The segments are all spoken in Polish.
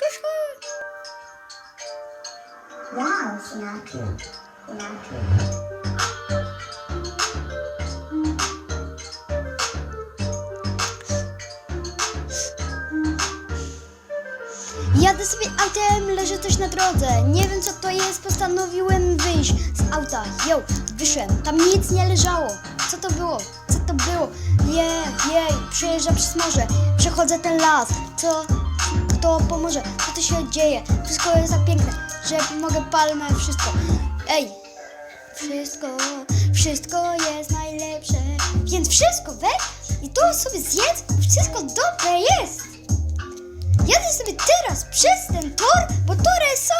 Kosz, kosz, kosz. Wow, Jadę sobie autem, leży coś na drodze Nie wiem co to jest, postanowiłem wyjść z auta Yo, wyszłem, tam nic nie leżało Co to było? Co to było? Jej, jej, przejeżdżam przez morze Przechodzę ten las Co kto pomoże? Co tu się dzieje? Wszystko jest tak piękne, że mogę palmę, wszystko. Ej, wszystko, wszystko jest najlepsze. Więc wszystko weź i to sobie zjedz. Wszystko dobre jest. Jadę sobie teraz przez ten tor, bo tory są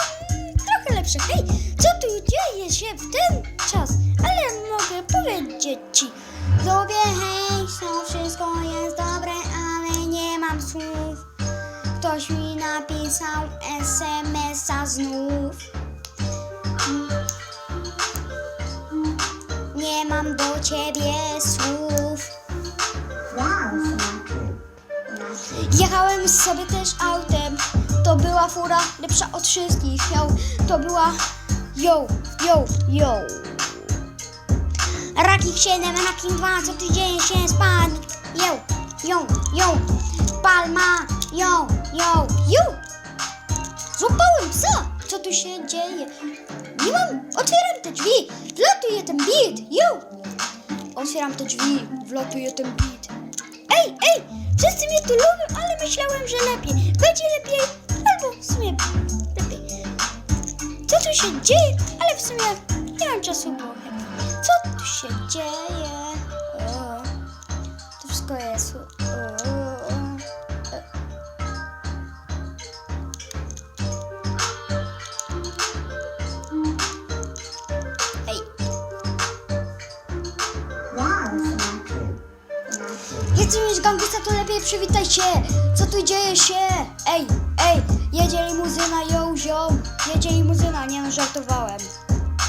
trochę lepsze. Hej, co tu dzieje się w ten czas? Ale mogę powiedzieć ci. Lubię hej, to wszystko jest dobre, ale nie mam słów. Ktoś mi napisał SMS-a znów. Nie mam do ciebie słów. Jechałem sobie też autem. To była fura lepsza od wszystkich. Yo, to była yo, yo, yo. Rakik 7, Rakik 2, co tu dzieje się spadł? Yo, yo, yo. Się dzieje? Nie mam, otwieram te drzwi. Wlatuje ten beat, yo. Otwieram te drzwi, wlatuje ten beat. Ej, ej! Wszyscy mnie tu lubią, ale myślałem, że lepiej. Będzie lepiej, albo w sumie lepiej. Co tu się dzieje? Ale w sumie nie mam czasu, bo. Co tu się dzieje? Gangusa, to lepiej przywitaj się. Co tu dzieje się? Ej, ej, jedzie limuzyna, yo, yo. Jedzie limuzyna, nie no, żartowałem.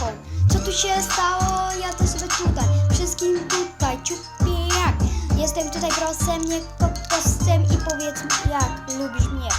O, co tu się stało? Jadę sobie tutaj, wszystkim tutaj, ciupi jak. Jestem tutaj prosem, nie kokosem i powiedz mi jak lubisz mnie.